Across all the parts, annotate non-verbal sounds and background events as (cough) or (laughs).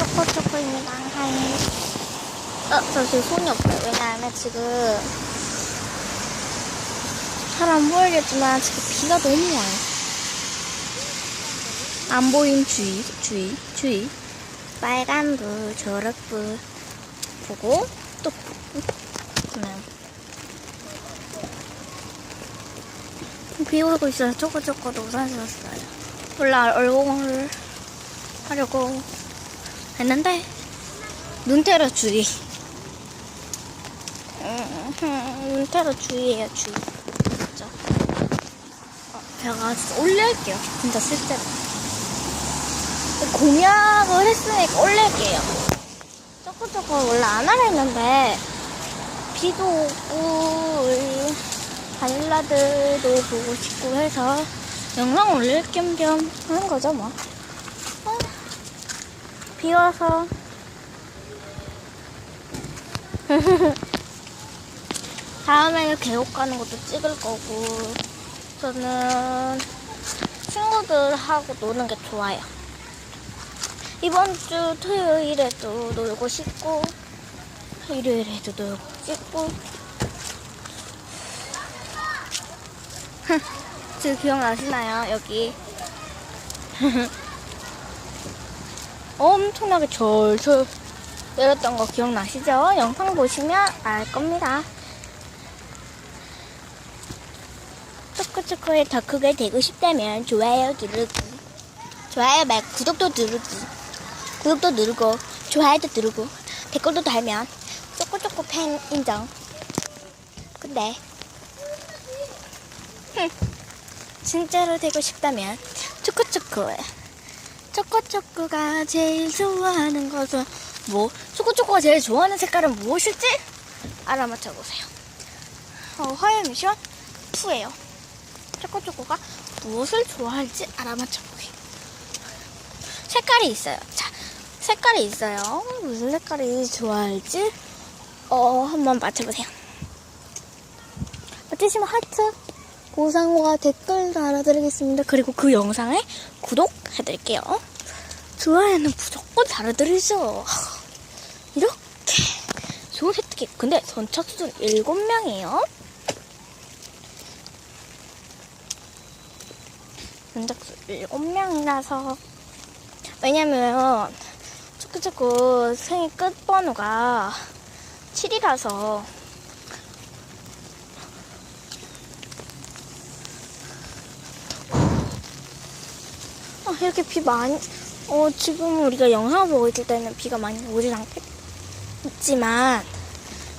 초코초코입니다. 하이. 어, 저 지금 손이 없어요. 왜냐하면 지금 잘안 보이겠지만 지금 비가 너무 와요. 안 보임 주의, 주의, 주의. 빨간 불, 초록 불 보고 또 그러면 비 오고 있어요. 초코초코도 샀어요. 원래 얼공을 하려고 했는데 눈 테러 주의. 음, 눈테러 주의예요 주의. 진짜. 어, 제가 올릴게요. 진짜 실제로. 공약을 했으니까 올릴게요. 조금 원래 안 하려 했는데 비도 오고 바닐라들도 보고 싶고 해서 영상 올릴 겸겸 하는 거죠 뭐. 어, 비 와서 다음에는 계곡 가는 것도 찍을 거고 저는 친구들하고 노는 게 좋아요. 이번 주 토요일에도 놀고 싶고 일요일에도 놀고 싶고 (laughs) 지금 기억나시나요? 여기 (laughs) 엄청나게 절절 내렸던 거 기억나시죠? 영상 보시면 알 겁니다. 초코초코에 더 크게 되고 싶다면 좋아요 누르기 좋아요 말 구독도 누르기 구독도 누르고 좋아요도 누르고 댓글도 달면 초코초코 팬 인정 근데 흠, 진짜로 되고 싶다면 초코초코에 초코초코가 제일 좋아하는 것은 뭐 초코초코가 제일 좋아하는 색깔은 무엇일지 알아맞혀 보세요. 어, 화요 미션 2예요. 초코초코가 무엇을 좋아할지 알아맞혀 보기 색깔이 있어요. 자 색깔이 있어요. 무슨 색깔이 좋아할지 어 한번 맞춰보세요. 맞히시면 하트 보상과 댓글 달아드리겠습니다. 그리고 그 영상에 구독해드릴게요. 좋아요는 무조건 달아드리죠. 이렇게 좋은 혜택이. 근데 선착순 7명이에요. 선착순 7명이라서. 왜냐면 초코초코 생일 끝번호가 7이라서 아, 이렇게 비 많이 어 지금 우리가 영상을 보고 있을 때는 비가 많이 오진 않겠지만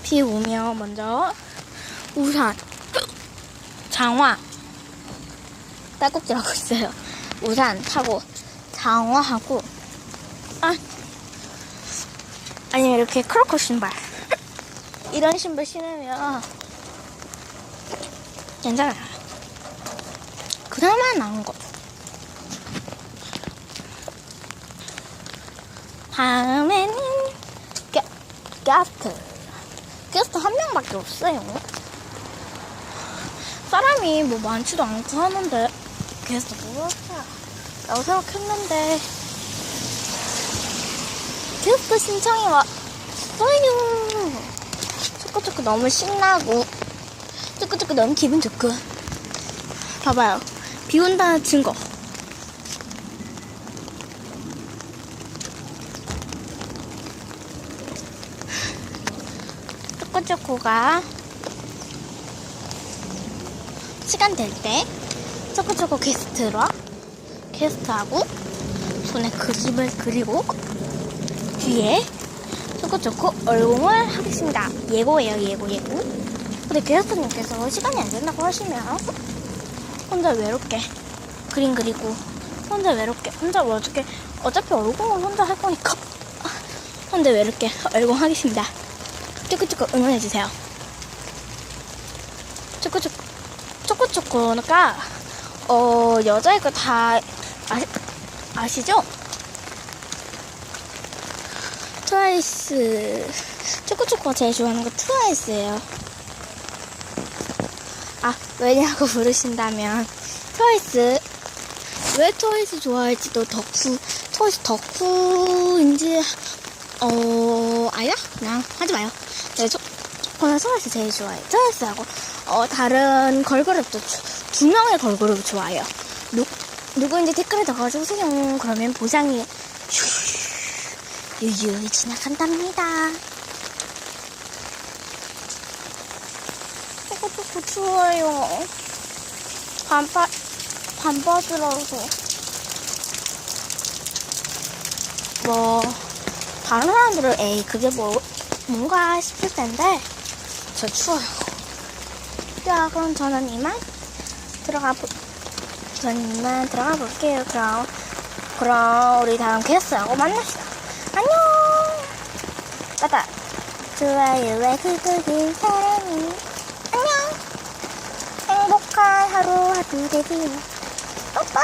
비 오면 먼저 우산 장화 딸꾹질 하고 있어요. 우산 타고 장화하고 아 아니면 이렇게 크로커 신발. 이런 신발 신으면 괜찮아요. 그나마 나은 거 다음에는 게, 게스트 게스트 한 명밖에 없어요. 사람이 뭐 많지도 않고 하는데 게스트 뭐였어 라고 생각했는데 게스트 신청이 왔어요. 초코초코 너무 신나고 초코초코 너무 기분 좋고. 봐봐요. 비 온다는 증거 초코초코가 시간 될 때 초코초코 게스트로 게스트하고 손에 그림을 그리고 뒤에 초코초코 얼공을 하겠습니다. 예고예요, 예고, 예고. 근데 게스트님께서 시간이 안 된다고 하시면 혼자 외롭게 그림 그리고 혼자 외롭게 혼자 뭐 어떻게 어차피 얼공을 혼자 할 거니까 혼자 외롭게 얼공 하겠습니다. 초코초코 응원해주세요. 초코초코, 초코초코가, 어, 여자이거 다 아시, 아시죠? 트와이스. 초코초코가 제일 좋아하는 거 트와이스예요. 아, 왜냐고 (laughs) 물으신다면, 트와이스. 왜 트와이스 좋아할지도 덕후, 혹시 덕후인지 어 아니야? 그냥 하지 마요. 네, 저, 저는 소라스 제일 좋아해요. 소라스하고 어 다른 걸그룹도 주- 두 명의 걸그룹 좋아해요. 누 누구인지 댓글에 적어주세요. 그러면 보상이 유유히 지나간답니다. 이것도 좋아요. 반바 반바지라서 뭐 다른 사람들은 에이 그게 뭐 뭔가 싶을 텐데 저 추워요. 자 그럼 저는 이만 들어가 보 저는 이만 들어가 볼게요. 그럼 그럼 우리 다음 게스트하고 만납시다. 안녕. 맞다. 좋아요와 구독은 사랑이 안녕. 행복한 하루 하루 되세요. 오빠.